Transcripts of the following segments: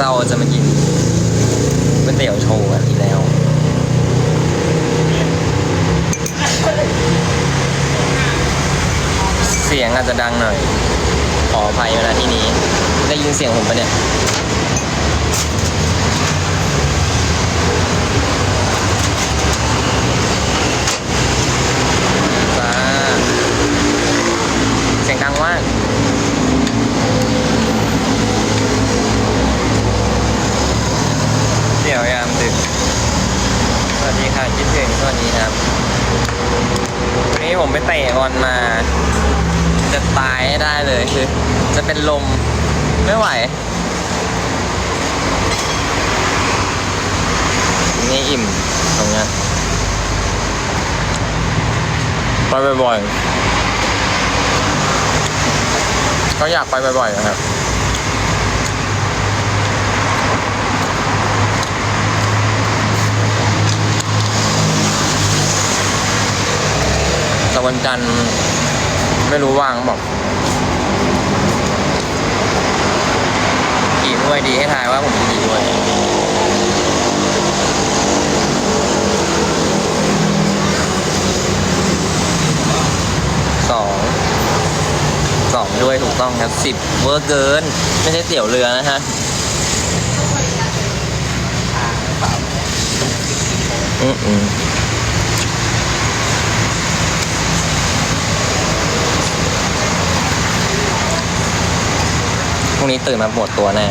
เราจะมากินก๋วยเตี๋ยวโชว์กันอีกแล้ว เสียงอาจจะดังหน่อย ขออภัยนะที่นี้ ได้ยินเสียงผมปะเนี่ย จ้าเสียงดังมาก เดี๋ยวยามดึก สวัสดีค่ะคิดถึงสวัสดีครับ วันนี้ ผมไปเตะบอลมา จะตายให้ได้เลยคือ จะเป็นลมไม่ไหว นี่อิ่มตรงเนี้ยไปบ่อยๆก็อยากไปบ่อยๆนะครับ วันจันทร์ไม่รู้ว่างบอกกี่ถ้วยดีให้ทายว่าผมกินกี่ถ้วยสองสองด้วยถูกต้องครับสิบเวอร์เกิน ไม่ใช่เตี๋ยวเรือนะฮะอืมอืม พรุ่งนี้ตื่นมาปวดตัวแน่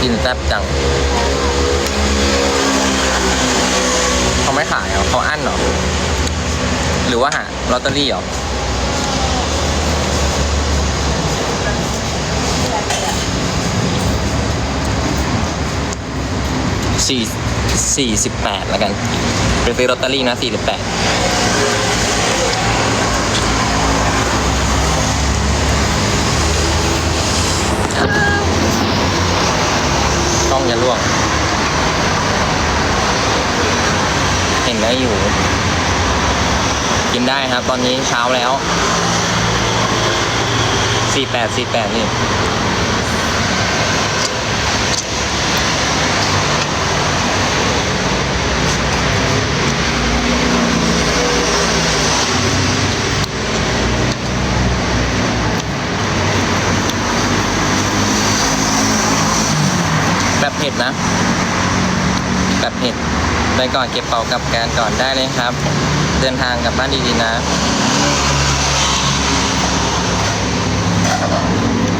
กินแซ่บจัง เขาไม่ขายเหรอเขาอั้นเหรอ หรือว่าหาลอตเตอรี่เหรอ สี่สี่สิบแปดแล้วกันไปซื้อลอตเตอรี่นะสี่สิบแปดต้องอย่าล่วง เห็นแล้อยู่ กินได้ครับ ตอนนี้เช้าแล้วสี่แปดสี่แปดนี่ เผ็ดนะแบบเผ็ดไปก่อนเก็บเป่ากับการก่อนได้เลยครับ เดินทางกลับบ้านดีๆนะ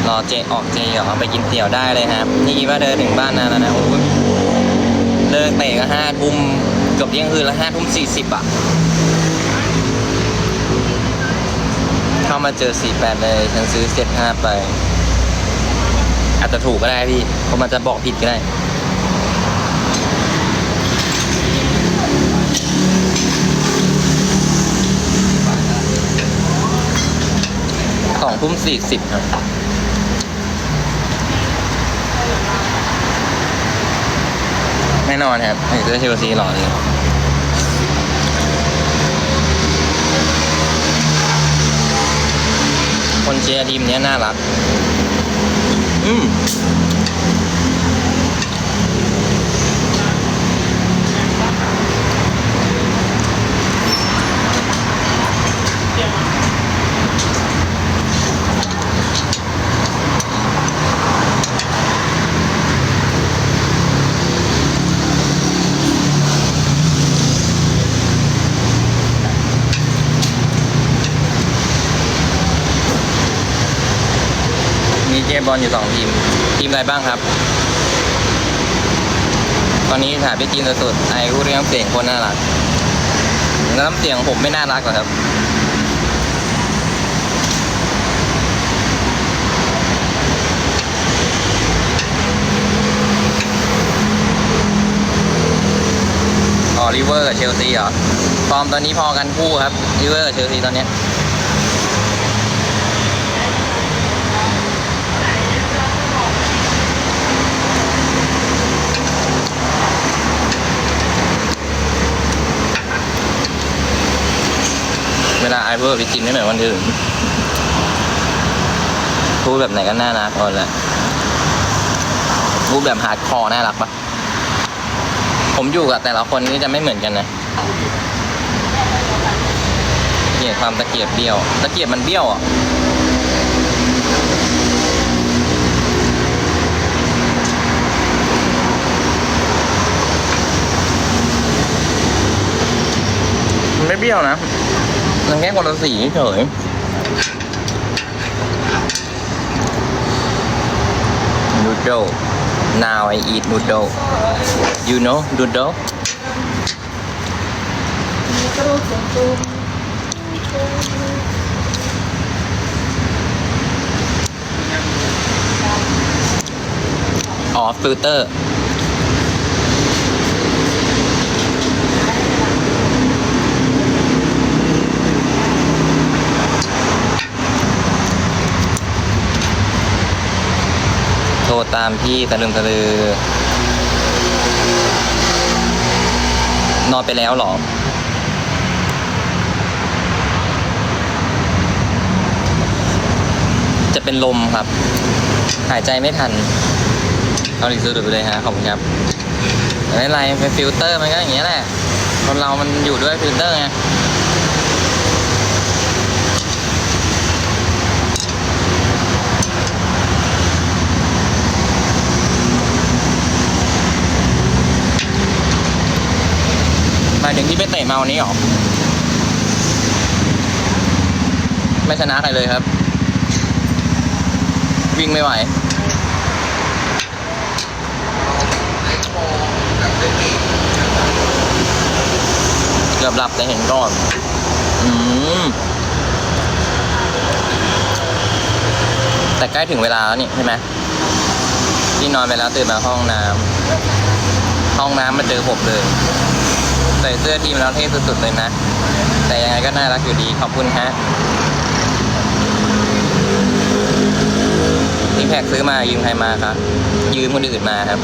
รอเจออกเจเหรอไปกินเตี๋ยวได้เลยครับ นี่ว่าเดินถึงบ้านนานแล้วนะโอ้ยเลิกเตะก็ห้าทุ่มเกือบเที่ยงคืนแล้วห้าทุ่มสี่สิบอะ เข้ามาเจอสี่แปดเลยฉันซื้อเจ็ดห้าไป อาจจะถูกก็ได้พี่เพราะมันจะบอกผิดก็ได้สองทุ่มสี่สิบครับแน่นอนครับเสื้อเชลซีหล่อเลยคนเชียร์ทีมเนี้ยน่ารัก อื มมีเจบอลอยู่สองทีม ทีมอะไรบ้างครับ ตอนนี้ถ่ายพี่จีนสุดๆไอ้ผู้เรียงเสียงคนน่ารักแล้วน้ำเสียงผมไม่น่ารักเหรอครับอ๋อริเวอร์กับเชลซีเหรอฟอร์มตอนนี้พอกันคู่ครับริเวอร์กับเชลซีตอนนี้ เนี้ยพูดกับพี่จินไม่เหมือนวันอื่นพูดแบบไหนก็น่ารักหมดแหละพูดแบบฮาร์ดคอร์น่ารักปะผมอยู่กับแต่ละคนนี่จะไม่เหมือนกันนะเนี่ยความตะเกียบเบี้ยว ตะเกียบมันเบี้ยวอะมันไม่เบี้ยวนะ มันแค่คนละสีเฉย noodle now I eat noodle you know noodle อ๋อฟิลเตอร์ ตามพี่ตะลึงตะลือนอนไปแล้วหรอ จะเป็นลมครับ หายใจไม่ทัน เอาลิซูดูไปเลยฮะ ขอบคุณครับไม่เป็นไรเป็นฟิลเตอร์มันก็อย่างเงี้ยแหละ คนเรามันอยู่ด้วยฟิลเตอร์ไง มาถึงที่ไปเตะมาวันนี้หรอ ไม่ชนะใครเลยครับ วิ่งไม่ไหวเกือบหลับแต่เห็นก่อนอืมแต่ใกล้ถึงเวลาแล้วนี่ใช่ไหมที่นอนไปแล้วตื่นมาห้องน้ำห้องน้ำมาเจอผมเลย ส่เสื้อทีมแล้วเท่สุดๆเลยนะ แต่ยังไงก็น่ารักอยู่ดีขอบคุณฮะนี่แพกซื้อมายืมใครมาครับ ยืมคนอื่นมาครับ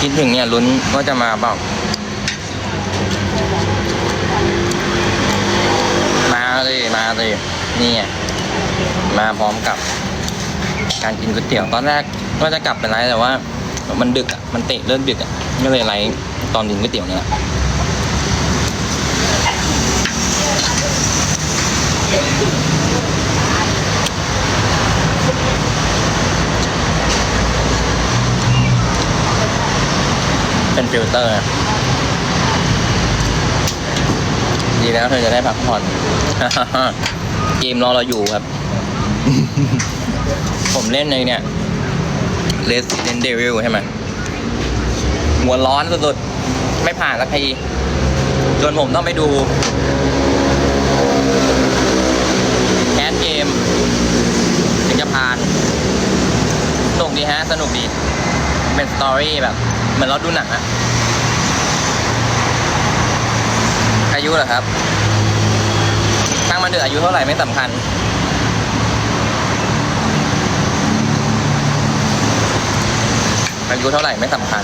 คิดถึงเนี่ยลุ้นว่าจะมาเปล่ามา เลยนี่ไงมาพร้อมกับ การกินก๋วยเตี๋ยวตอนแรกว่าจะกลับไปไลฟ์แต่ว่า มันดึกอะมันเตะเลิกดึกอะก็เลยไลฟ์ตอนกินก๋วยเตี๋ยวเนี่ยแหละเป็นฟิลเตอร์ ดีแล้วเธอจะได้พักผ่อน เกมรอเราอยู่ครับ ผมเล่นในเนี่ย Resident Evil ใช่ไหมหัวร้อนสุดๆ ไม่ผ่านสักทีจนผมต้องไปดูแคสเกมถึงจะผ่านสนุกดีฮะ สนุกดี เป็นสตอรี่แบบ เหมือนเราดูหนังอะอายุเหรอครับ ช่างมันเถอะอายุเท่าไหร่ไม่สำคัญ อายุเท่าไหร่ไม่สำคัญ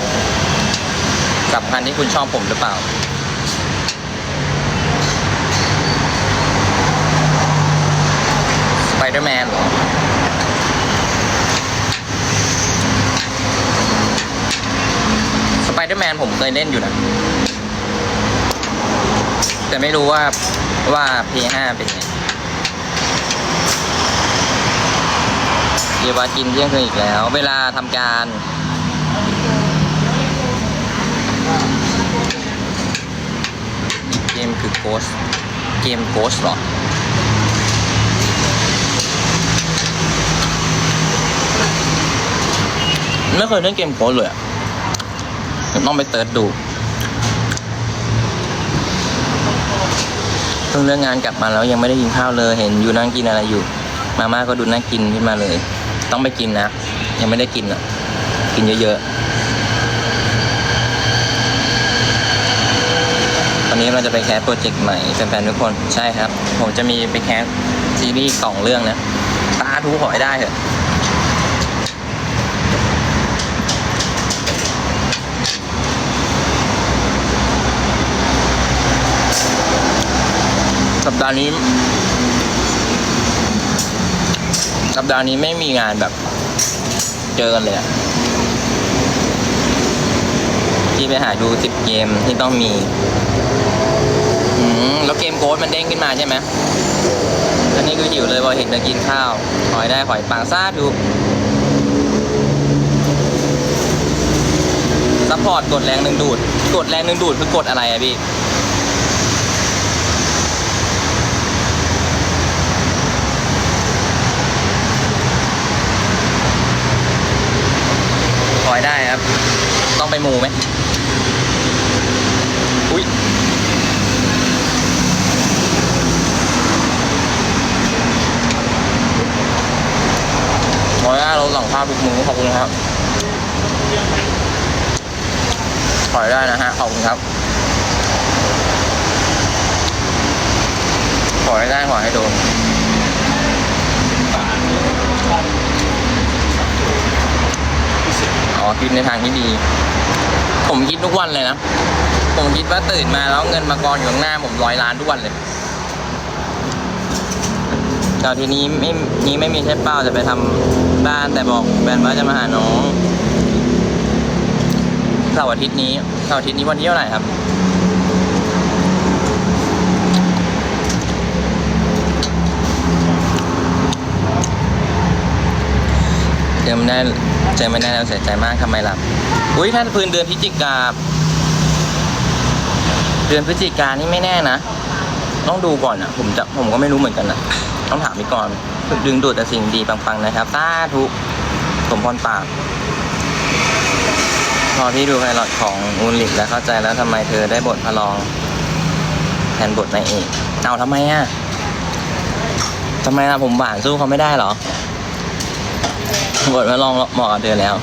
สำคัญที่คุณชอบผมหรือเปล่าสไปเดอร์แมนหรอสไปเดอร์แมนผมเคยเล่นอยู่นะแต่ไม่รู้ว่าว่า P5 เป็นไง ยาวากินเที่ยงคืนอีกแล้ว เวลาทำการเกมคือ Ghost เกม Ghost หรอไม่เคยเล่นเกม Ghost เลยอะต้องไปเติร์ดดูเพิ่งเลิกงานกลับมาแล้วยังไม่ได้กินข้าวเลย เห็นอยู่นั่งกินอะไรอยู่ มาม่าก็ดูน่ากินขึ้นมาเลย ต้องไปกินนะ ยังไม่ได้กินอะ กินเยอะๆตอนนี้เราจะไปแคสโปรเจกต์ใหม่แฟนๆทุกคนใช่ครับ ผมจะมีไปแคสซีรีส์สองเรื่องนะตาทูขอให้ได้เถอะสัปดาห์นี้ สัปดาห์นี้ไม่มีงานแบบ เจอกันเลยอะที่ไปหาดูสิบเกมที่ต้องมีอืมแล้วเกมโค้ดมันเด้งขึ้นมาใช่ไหมอันนี้คือหิวเลยพอเห็นจะกินข้าวขอยได้ขอยปังซาดูซัพพอร์ตกดแรงหนึ่งดูด กดแรงหนึ่งดูดคือกดอะไรอะพี่ ขอยได้ครับ ต้องไปมูไหมอุ้ยขออนุญาตลดหลังภาพทุกมือขอบคุณครับขอยได้นะฮะ ขอบคุณครับขอให้ได้ขอให้โดนอ๋อคิดในทางที่ดี ผมคิดทุกวันเลยนะ ผมคิดว่าตื่นมาแล้วเงินมากองอยู่ข้างหน้าผมร้อยล้านทุกวันเลยแต่ทีนี้ไม่นี้ไม่มีใช่เป้าจะไปทำบ้านแต่บอกแฟนว่าจะมาหาน้องเสาร์อาทิตย์นี้เสาร์อาทิตย์นี้วันที่เท่าไหร่ครับ อไม่ได้เจอไม่ได้แล้วเสียใจมากทำไมล่ะอุ้ยถ้าพื้นเดือนพฤศจิกาเดือนพฤศจิกานี่ไม่แน่นะ ต้องดูก่อนอะ ผมจะผมก็ไม่รู้เหมือนกันนะต้องถามพี่ก่อนดึงดูดแต่สิ่งดีปังๆนะครับสาธุสมพรปากพอพี่ดูไพลอตของอูลิกแล้วเข้าใจแล้วทำไมเธอได้บทพระรองแทนบทนายเอกเอาทำไมอะทำไมล่ะผมหวานสู้เขาไม่ได้เหรอ บทมาลองเหมาะกับเธอแล้ว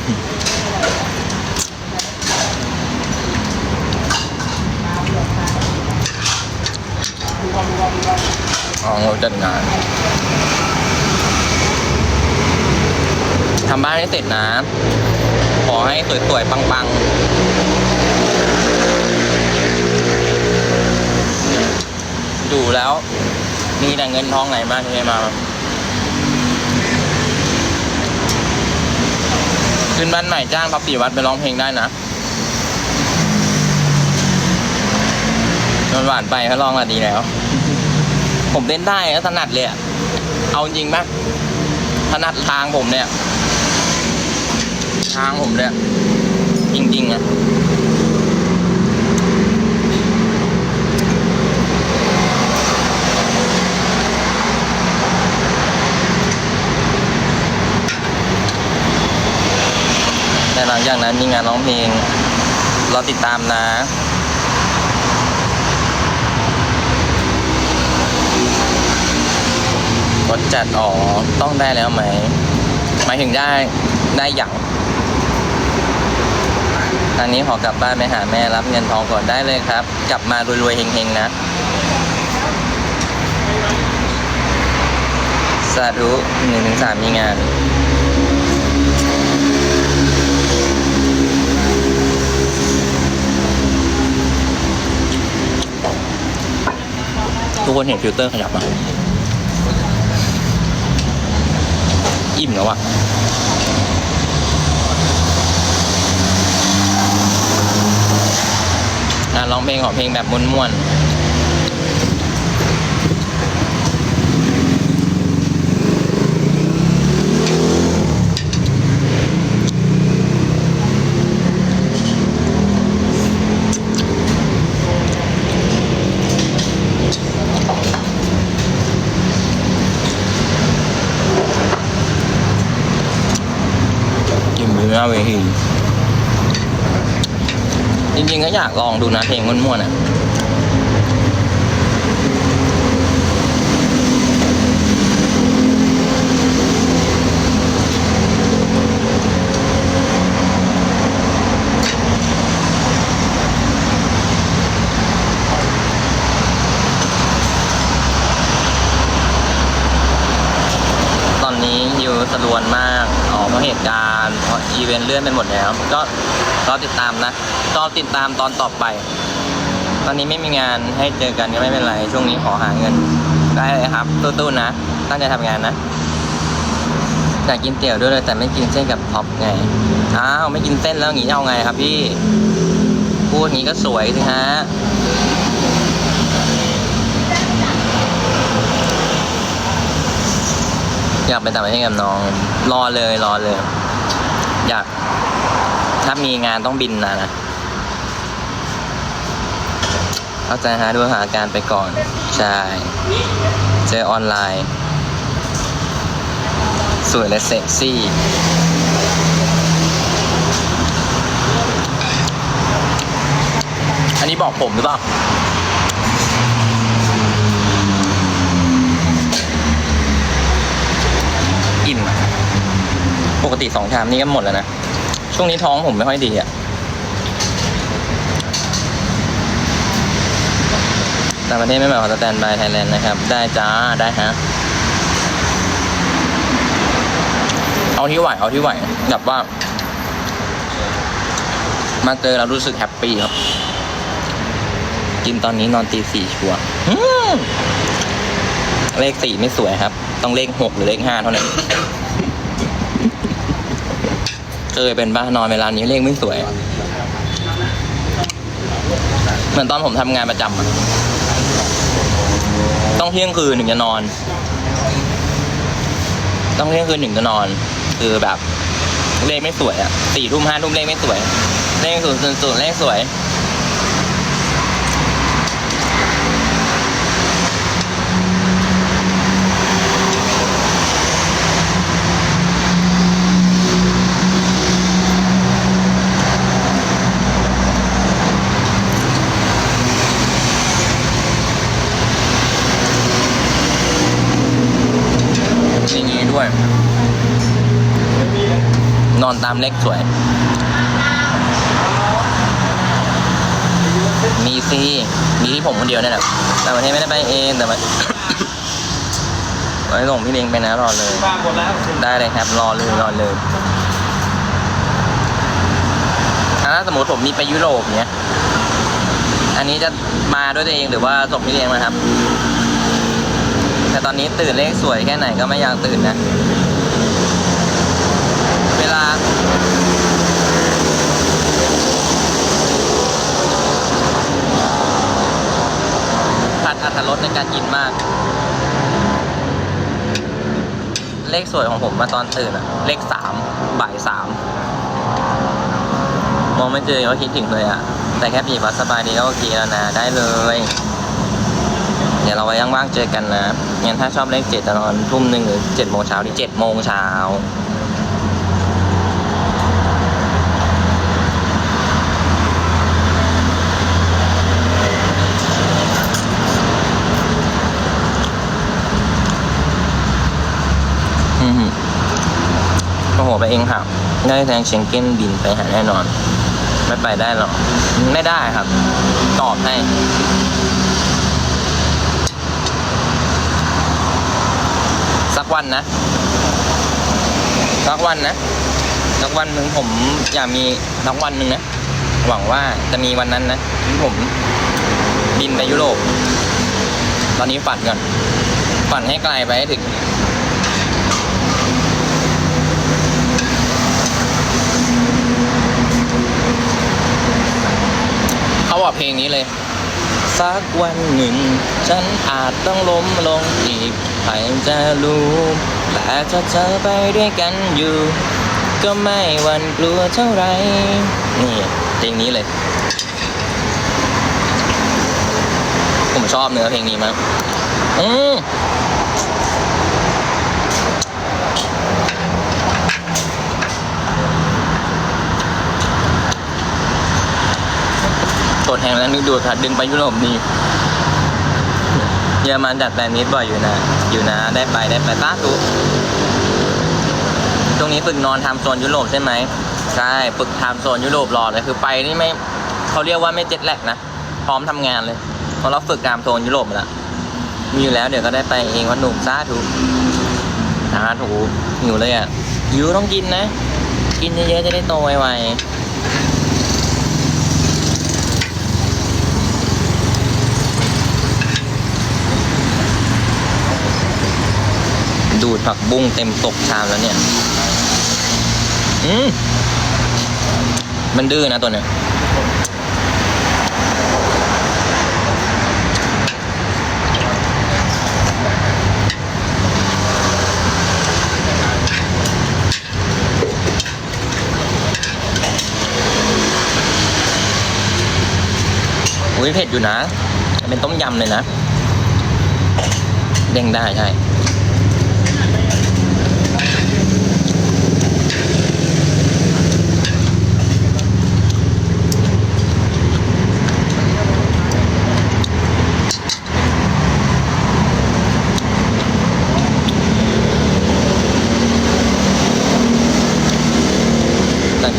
อ๋องดจัดงานทำบ้านให้เสร็จนะ ขอให้สวยๆ ปังๆ ดูแล้ว มีแต่เงินทองไหนมากที่ได้มา ขึ้นบ้านใหม่จ้างพับปีวัดไปร้องเพลงได้นะมันหวานไปเขาลองมาดีแล้ว ผมเต้นได้ก็ถนัดเลยอะเอาจริงปะถนัดทางผมเนี่ย ทางผมเนี่ย จริง ๆอะ หลังจากนั้นมีงานร้องเพลงเราติดตามนะรถจัดอ๋อต้องได้แล้วไหมหมายถึงได้ได้อย่างทางนี้ขอกลับบ้านไปหาแม่รับเงินทองก่อนได้เลยครับ กลับมารวยๆเฮงๆนะสาธุหนึ่งถึงสามมีงาน ทุกคนเห็นฟิลเตอร์ขยับไหมอิ่มแล้วอะอะร้องเพลงขอเพลงแบบม้วนๆ็อยากลองดูนะเพลงม่วนๆอะตอนนี้ะดวนมาก ออกเพราะเหตุการณ์เพราะอีเวนต์เลื่อนไปหมดแล้ว ก็รอติดตามนะ ติดตามตอนต่อไป ตอนนี้ไม่มีงานให้เจอกันก็ไม่เป็นไร ช่วงนี้ขอหาเงิน ได้เลยครับตู้ๆนะ ตั้งใจทำงานนะอยากกินเตี๋ยวด้วยเลยแต่ไม่กินเส้นกับท็อปไง อ้าวไม่กินเส้นแล้วอย่างงี้เอาไงครับพี่ พูดอย่างงี้ก็สวยสิฮะอยากไปต่างประเทศกับน้อง รอเลยรอเลย อยาก ถ้ามีงานต้องบินนะนะ เขาใจฮะดูสถาการไปก่อน ใช่ เจอออนไลน์ สวยและเซ็กซี่ อันนี้บอกผมหรือเปล่าอิ่มปกติสองชามนี่ก็หมดแล้วนะ ช่วงนี้ท้องผมไม่ค่อยดีอะต่างประเทศไม่แบบสแตนบายไทยแลนด์นะครับ ได้จ้า ได้ฮะ เอาที่ไหว เอาที่ไหว แบบว่า มาเจอแล้วรู้สึกแฮปปี้ครับ กินตอนนี้นอนตีสี่ชัวร์เลขสี่ไม่สวยครับ ต้องเลขหกหรือเลขห้าเท่านั้น เคยเป็นบ้านอนเวลานี้เลขไม่สวย เหมือนตอนผมทำงานประจำอะ ต้องเที่ยงคืนถึงจะนอน ต้องเที่ยงคืนถึงจะนอน คือแบบเลขไม่สวยอะสี่ทุ่มห้าทุ่มเลขไม่สวย เลขศูนย์ศูนย์ศูนย์เลขสวย อย่างนี้ด้วย นตามเลขสวย มีซีมีที่ผมคนเดียวเนี่ยแหละแต่วันนี้ไม่ได้ไปเองแต่ว่าไว้ส่งพี่เลี้ยงไปนะรอเลย ได้เลยครับรอเลยรอเลยถ้าสมมติผมมีไปยุโรปเนี้ย อันนี้จะมาด้วยตัวเองหรือว่าส่งพี่เลี้ยงนะครับ แต่ตอนนี้ตื่นเลขสวยแค่ไหนก็ไม่อยากตื่นนะ เวลา ขาดอัตรสในการกินมาก เลขสวยของผมมาตอนตื่นอะเลขสามบ่ายสามมองไม่เจอก็คิดถึงเลยอะแต่แค่ปีบัสสบายดีก็โอเคแล้วนะ ได้เลย เดี๋ยวเราไว้ว่างๆเจอกันนะงั้นถ้าชอบเลขเจ็ดจะนอนทุ่มหนึ่งหรือเจ็ดโมงเช้าที่เจ็ดโมงเช้า โอ้โหไปเองค่ะได้แทงเชงเก้นบินไปหาแน่นอน ไม่ไปได้หรอก ไม่ได้ครับ ตอบให้สักวันนะ สักวันนะ สักวันหนึ่งผมอยากมีสักวันหนึ่งนะ หวังว่าจะมีวันนั้นนะที่ผมบินไปยุโรป ตอนนี้ฝันก่อน ฝันให้ไกลไปให้ถึง อบเพลงนี้เลย สักวันหนึ่ง ฉันอาจต้องล้มลงอีกใครจะรู้แต่ถ้าเธอไปด้วยกันอยู่ ก็ไม่หวันกลัวเท่าไหรนี่เพลงนี้เลย ผมชอบเนื้อเพลงนี้มากอืม กดแหงแล้วนึกดูค่ะดึงไปยุโรปนี่เยอรมันจัดแฟนมิตบ่อยอยู่นะ อยู่นะ ได้ไปได้ไปต้าตุตรงนี้ฝึกนอนทำโซนยุโรปใช่ไหมใช่ฝึกทำโซนยุโรปรอเลยคือไปนี่ไม่เขาเรียกว่าไม่เจ็ดแลกนะ พร้อมทำงานเลยเพราะเราฝึกตามโซนยุโรปมาแล้วมีอยู่แล้วเดี๋ยวก็ได้ไปเองว่าหนุ่มซาถูสาถูหิวเลยอะหิวต้องกินนะ กินเยอะๆจะได้โตไวๆ ดูดผักบุ้งเต็มตกชามแล้วเนี่ย อืมมันดื้อนะตัวเนี้ยอุ้ยเผ็ดอยู่นะ เป็นต้มยำเลยนะ เด้งได้ใช่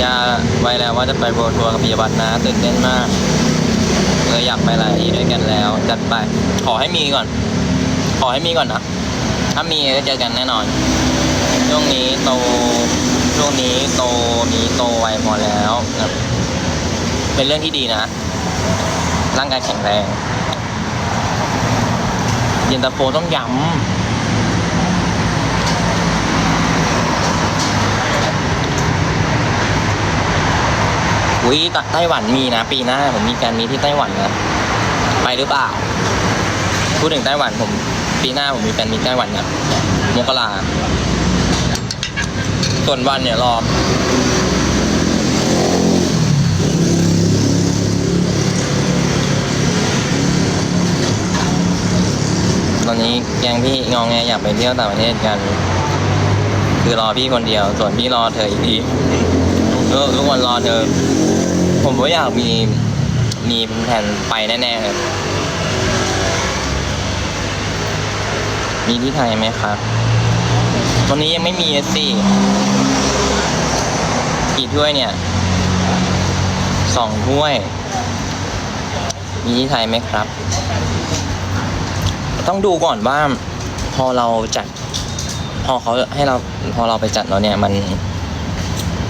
ญาไว้แล้วว่าจะไปโบทัวร์กับปิยวัฒน์นะตื่นเต้นมากเลยอยากไปหลายที่ด้วยกันแล้ว จัดไป ขอให้มีก่อน ขอให้มีก่อนนะ ถ้ามีก็เจอกันแน่นอน ช่วงนี้โต ช่วงนี้โตมีโตไวพอแล้วเป็นเรื่องที่ดีนะ ร่างกายแข็งแรง เย็นตาโฟต้องย้ำ อุ้ยไต้หวันมีนะ ปีหน้าผมมีการมีที่ไต้หวันนะ ไปหรือเปล่า พูดถึงไต้หวันผม ปีหน้าผมมีแฟนมีไต้หวันนะมกราส่วนวันเนี่ยรอตอนนี้แกงพี่งองแงอยากไปเที่ยวต่างประเทศกัน คือรอพี่คนเดียว ส่วนพี่รอเธออีกที เออทุกคนรอเธอ ผมก็อยากมีมีแผนไปแน่ๆเลยมีที่ไทยไหมครับตอนนี้ยังไม่มีสิกี่ถ้วยเนี่ย สองถ้วย มีที่ไทยไหมครับ ต้องดูก่อนว่า พอเราจัด พอเขาให้เรา พอเราไปจัดแล้วเนี่ยมัน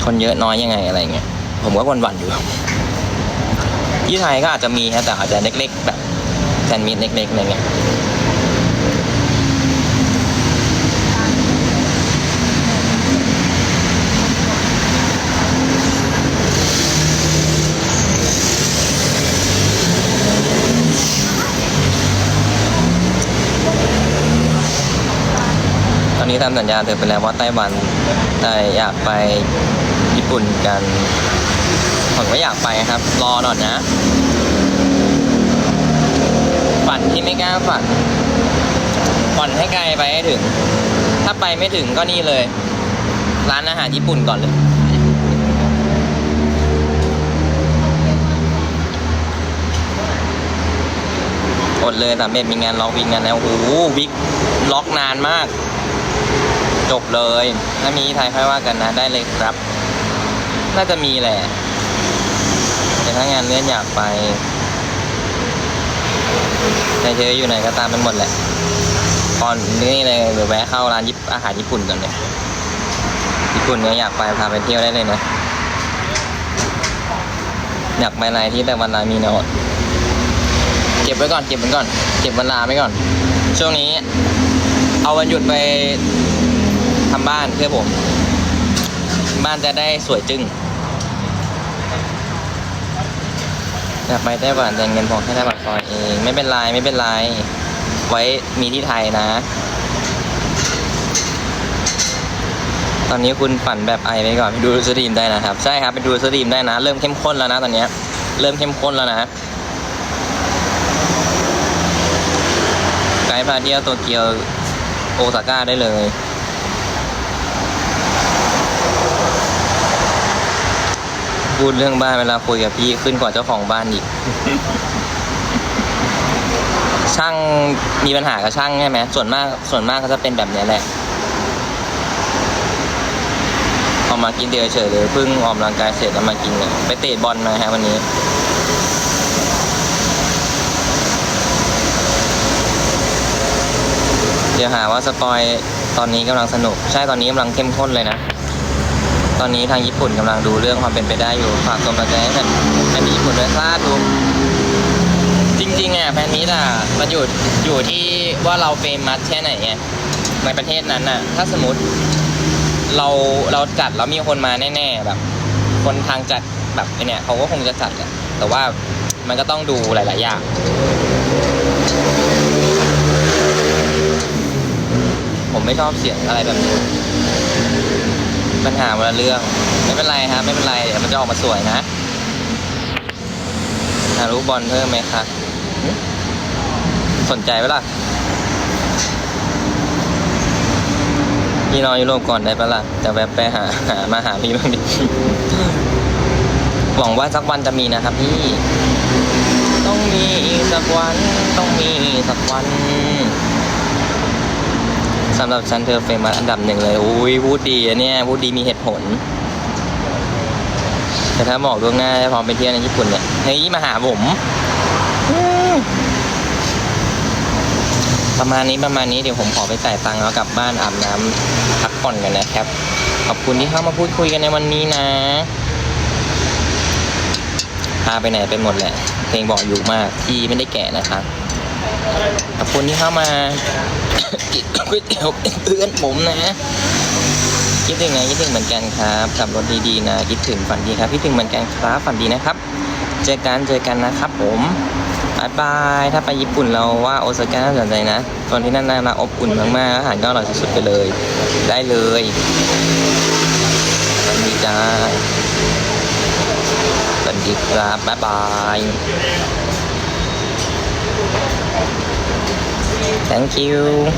คนเยอะน้อยยังไงอะไรเงี้ยผมก็วันวันๆอยู่ที่ไทยก็อาจจะมีนะแต่อาจจะเล็ก ๆ แบบแซนด์วิชเล็กๆอะไรเงี้ย นนี้ทำสัญญาเธอไปแล้วว่าไต้หวันแต่อยากไปญี่ปุ่นกันผมก็อยากไปครับ รอหน่อยนะ ฝันที่ไม่กล้าฝันฝันให้ไกลไปให้ถึง ถ้าไปไม่ถึงก็นี่เลย ร้านอาหารญี่ปุ่นก่อนเลยอดเลยสามเอ็ดมีงานล็อกวิกงานแล้วโอ้โหวิกล็อกนานมาก จบเลย ถ้ามีไทยค่อยว่ากันนะ ได้เลยครับ น่าจะมีแหละ แต่ถ้างานเลื่อนอยากไปแต่เธออยู่ไหนก็ตามไปหมดแหละก่อนนี่เลยเดี๋ยวแวะเข้าร้านญี่ปุ่นอาหารญี่ปุ่นก่อนเลยญี่ปุ่นเนี่ยอยากไปพาไปเที่ยวได้เลยนะ อยากไปอะไรที่แต่วันลามีโนดเก็บไว้ก่อน เก็บไว้ก่อน เก็บวันลาไว้ก่อน ช่วงนี้ เอาวันหยุดไป ทำบ้านเพื่อผม บ้านจะได้สวยจึง้งอยากไปไต้หวันแต่เงินพอแค่ไต้หวันซอยเองไม่เป็นไรไม่เป็นไร ไว้มีที่ไทยนะ ตอนนี้คุณฝันแบบไอไปก่อนไปดูสตรีมได้นะครับ ใช่ครับไปดูสตรีมได้นะ เริ่มเข้มข้นแล้วนะตอนนี้เริ่มเข้มข้นแล้วนะไกด์พาเที่ยวโตเกียวโอซาก้าได้เลย พูดเรื่องบ้านเวลาคุยกับพี่ขึ้นกว่าเจ้าของบ้านอีก ช่างมีปัญหากับช่างใช่ไหมส่วนมากส่วนมากก็จะเป็นแบบเนี้ยแหละออกมากินเดียวเฉยเลยเพิ่งออกกำลังกายเสร็จแล้วมากินเลยไปเตะบอลมาฮะวันนี้เดี๋ยวหาว่าสปอยตอนนี้กำลังสนุก ใช่ตอนนี้กำลังเข้มข้นเลยนะ ตอนนี้ทางญี่ปุ่นกำลังดูเรื่องความเป็นไปได้อยู่ฝากส่งกำลังใจให้แฟนแฟนญี่ปุ่นด้วยคลาดูจริงๆอะแฟนมิตอะมันอยู่อยู่ที่ว่าเราเฟมัสแค่ไหนไงในประเทศนั้นอะ ถ้าสมมติเราเราจัดแล้วมีคนมาแน่ๆแบบ คนทางจัดแบบไอ้เนี่ยเขาก็คงจะจัดแหละแต่ว่ามันก็ต้องดูหลาย ๆ อย่างผมไม่ชอบเสียงอะไรแบบนี้ ปัญหาวันละเรื่อง ไม่เป็นไรครับ ไม่เป็นไร เดี๋ยวมันจะออกมาสวยนะหาลูกบอลเพิ่มไหมคะสนใจไหมล่ะพี่นอนยุโรปก่อนได้ปะล่ะจะแวบไปหาหามาหาพี่บ้างดิหวังว่าสักวันจะมีนะครับพี่ ต้องมีสักวัน ต้องมีสักวัน สำหรับฉันเธอเฟรมมาอันดับหนึ่งเลย อุ้ยพูดดีอะเนี่ยพูดดีมีเหตุผล แต่ถ้าบอกล่วงหน้าพร้อมไปเที่ยวในญี่ปุ่นเนี่ยเฮ้ยมาหาผมอืมประมาณนี้ประมาณนี้เดี๋ยวผมขอไปจ่ายตังค์แล้วกลับบ้านอาบน้ำพักผ่อนกันนะครับ ขอบคุณที่เข้ามาพูดคุยกันในวันนี้นะพาไปไหนไปหมดแหละ เพลงบอกอยู่มากที่ไม่ได้แก่นะครับ ขอบคุณที่เข้ามากินก๋วยเตี๋ยวเป็นเพื่อนผมนะคิดถึงไงคิดถึงเหมือนกันครับขับรถดีๆนะคิดถึงฝันดีครับคิดถึงเหมือนกันครับฝันดีนะครับ เจอกันเจอกันนะครับผมบายบายถ้าไปญี่ปุ่นเราว่าโอซาก้าน่าสนใจนะตอนที่นั่นน่ารอบอุ่นมากๆอาหารก็อร่อยสุดๆไปเลย ได้เลยสวัสดีจ้าสวัสดีครับบายบาย Thank you.